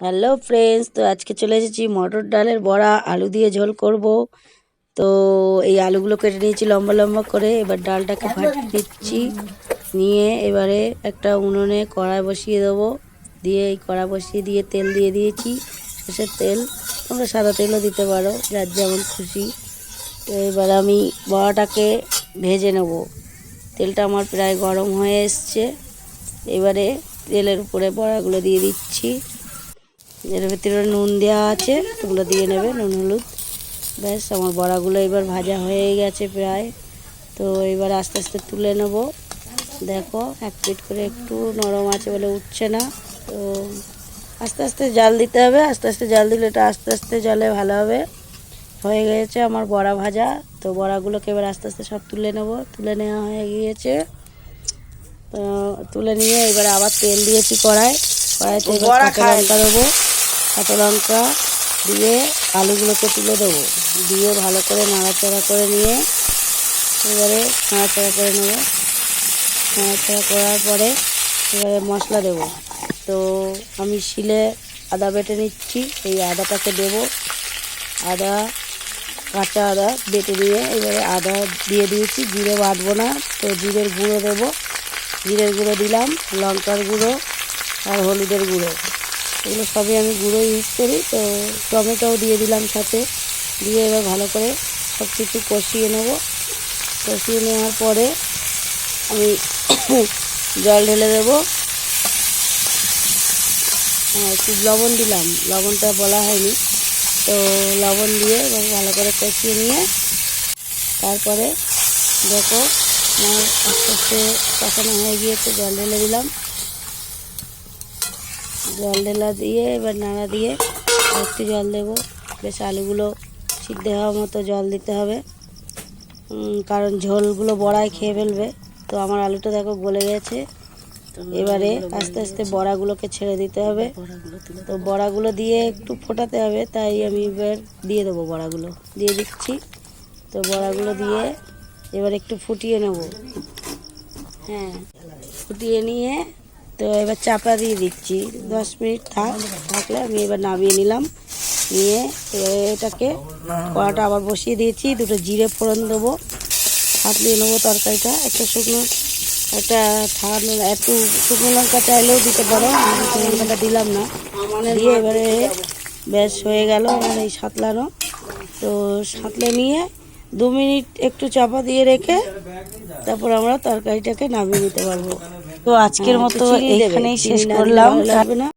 Hello friends তো আজকে চলে এসেছি মটর ডালের বড়া আলু দিয়ে ঝোল করব। তো এই আলুগুলো কেটে নিয়েছি লম্বা লম্বা করে। এবার ডালটাকে ফাটিয়ে দিচ্ছি। নিয়ে এবারে একটা উনুনে কড়াই বসিয়ে দেবো। দিয়ে এই কড়া বসিয়ে দিয়ে তেল দিয়ে দিয়েছি। সর্ষের তেল। তোমরা সাদা তেলও দিতে পারো যার যেমন খুশি। তো এবার আমি বড়াটাকে ভেজে নেব। তেলটা আমার প্রায় গরম হয়ে এসছে। এবারে তেলের উপরে বড়াগুলো দিয়ে দিচ্ছি। এর ভিতরে নুন দেওয়া আছে ওগুলো দিয়ে নেবে নুন হলুদ। ব্যাস আমার বড়াগুলো এবার ভাজা হয়ে গেছে প্রায়। তো এবার আস্তে আস্তে তুলে নেব। দেখো এক পিট করে একটু নরম আছে বলে উঠছে না। তো আস্তে আস্তে জাল দিতে হবে আস্তে আস্তে জাল দিলে এটা আস্তে আস্তে জলে ভালো হবে। হয়ে গিয়েছে আমার বড়া ভাজা। তো বড়াগুলোকে এবার আস্তে আস্তে সব তুলে নেব। তুলে নেওয়া হয়ে গিয়েছে। তো তুলে নিয়ে এবার আবার তেল দিয়েছি কড়াই। কড়াইতে লঙ্কা দেবো। কাঁচা লঙ্কা দিয়ে আলুগুলোকে তুলে দেবো। দিয়ে ভালো করে নাড়াচাড়া করে নিয়ে এবারে নাড়াচাড়া করে নেব। নাড়াচাড়া করার পরে এবারে মশলা দেবো। তো আমি শিলে আদা বেটে নিচ্ছি। এই আদাটাকে দেবো। আদা, কাঁচা আদা বেটে দিয়ে এবারে আদা দিয়ে দিয়েছি। জিরে বাটবো না, তো জিরের গুঁড়ো দেবো। জিরের গুঁড়ো দিলাম, লঙ্কার গুঁড়ো আর হলুদের গুঁড়ো। এগুলো সবই আমি গুঁড়ো ইউজ করি, তো টমেটোও দিয়ে দিলাম সাথে। দিয়ে এবার ভালো করে সব কিছু কষিয়ে নেব। কষিয়ে নেওয়ার পরে আমি জল ঢেলে দেবো। হ্যাঁ একটু লবণ দিলাম, লবণটা বলা হয়নি। তো লবণ দিয়ে ভালো করে কষিয়ে নিয়ে তারপরে দেখো আমার আস্তে আস্তে কষানো হয়ে গিয়েছে, জল ঢেলে দিলাম। জল ঢেলা দিয়ে এবার নাড়া দিয়ে একটু জল দেবো। বেশ আলুগুলো সিদ্ধ হওয়ার মতো জল দিতে হবে। কারণ ঝোলগুলো বড়ায় খেয়ে ফেলবে। তো আমার আলুটা দেখো গলে গেছে। এবারে আস্তে আস্তে বড়াগুলোকে ছেড়ে দিতে হবে। তো বড়াগুলো দিয়ে একটু ফোটাতে হবে তাই আমি এবার দিয়ে দেবো বড়াগুলো। দিয়ে দিচ্ছি। তো বড়াগুলো দিয়ে এবার একটু ফুটিয়ে নেব। হ্যাঁ ফুটিয়ে নিয়ে তো এবার চাপা দিয়ে দিচ্ছি। দশ মিনিট থাক, থাকলে আমি এবার নামিয়ে নিলাম। নিয়ে এটাকে কড়াটা আবার বসিয়ে দিয়েছি, দুটো জিরে ফোড়ন দেবো। হাতলিয়ে নেব তরকারিটা। একটা শুকনো, একটা ঠান্ডা একটু শুকনো লঙ্কা চাইলেও দিতে পারো শুকনো লঙ্কাটা দিলাম না। দিয়ে এবারে ব্যাস হয়ে গেল আমার এই সাঁতলানো। তো সাঁতলে নিয়ে দু মিনিট একটু চাপা দিয়ে রেখে তারপর আমরা তরকারিটাকে নামিয়ে নিতে পারব। তো আজকের মতো এখানেই শেষ করলাম। লাগবে না।